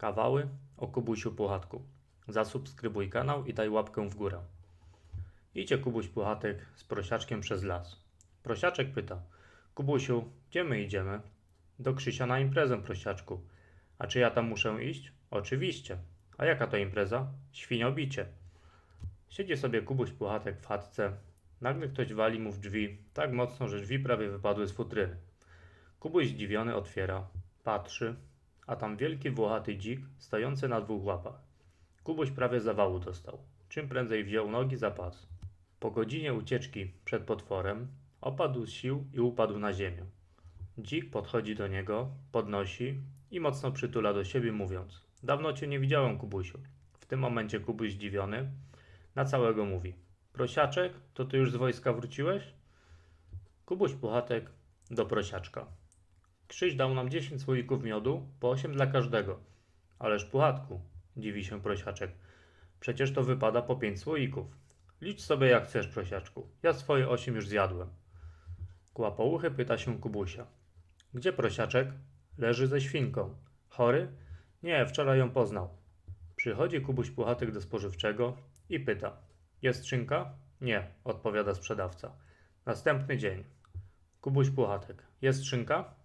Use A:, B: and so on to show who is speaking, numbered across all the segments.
A: Kawały o Kubusiu Puchatku. Zasubskrybuj kanał i daj łapkę w górę. Idzie Kubuś Puchatek z prosiaczkiem przez las. Prosiaczek pyta: Kubusiu, gdzie my idziemy? Do Krzysia na imprezę, prosiaczku. A czy ja tam muszę iść? Oczywiście. A jaka to impreza? Świniobicie. Siedzi sobie Kubuś Puchatek w chatce. Nagle ktoś wali mu w drzwi tak mocno, że drzwi prawie wypadły z futryny. Kubuś zdziwiony otwiera, patrzy, a tam wielki włochaty dzik stojący na dwóch łapach. Kubuś prawie zawału dostał. Czym prędzej wziął nogi za pas. Po godzinie ucieczki przed potworem opadł z sił i upadł na ziemię. Dzik podchodzi do niego, podnosi i mocno przytula do siebie, mówiąc: Dawno cię nie widziałem, Kubusiu. W tym momencie Kubuś zdziwiony na całego mówi: Prosiaczek, to ty już z wojska wróciłeś? Kubuś Puchatek do prosiaczka. Krzyś dał nam 10 słoików miodu, po 8 dla każdego. Ależ Puchatku, dziwi się prosiaczek. Przecież to wypada po 5 słoików. Licz sobie jak chcesz, prosiaczku. Ja swoje 8 już zjadłem. Kłapouchy pyta się Kubusia. Gdzie prosiaczek? Leży ze świnką. Chory? Nie, wczoraj ją poznał. Przychodzi Kubuś Puchatek do spożywczego i pyta. Jest szynka? Nie, odpowiada sprzedawca. Następny dzień. Kubuś Puchatek. Jest szynka?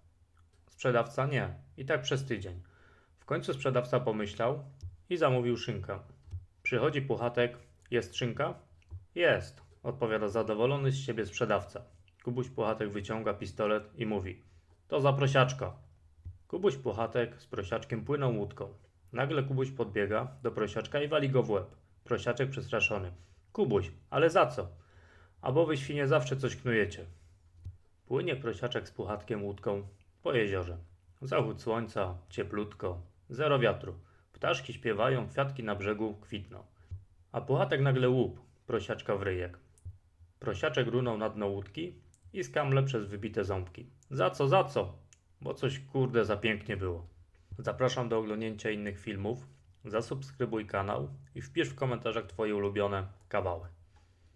A: Sprzedawca nie. I tak przez tydzień. W końcu sprzedawca pomyślał i zamówił szynkę. Przychodzi Puchatek. Jest szynka? Jest, odpowiada zadowolony z siebie sprzedawca. Kubuś Puchatek wyciąga pistolet i mówi. To za prosiaczka. Kubuś Puchatek z prosiaczkiem płyną łódką. Nagle Kubuś podbiega do prosiaczka i wali go w łeb. Prosiaczek przestraszony. Kubuś, ale za co? A bo wy świnie zawsze coś knujecie. Płynie prosiaczek z puchatkiem łódką po jeziorze. Zachód słońca, cieplutko, zero wiatru. Ptaszki śpiewają, kwiatki na brzegu kwitną. A puchatek nagle łup, prosiaczka w ryjek. Prosiaczek runął na dno łódki i skamle przez wybite ząbki. Za co, za co? Bo coś kurde za pięknie było. Zapraszam do oglądnięcia innych filmów. Zasubskrybuj kanał i wpisz w komentarzach Twoje ulubione kawały.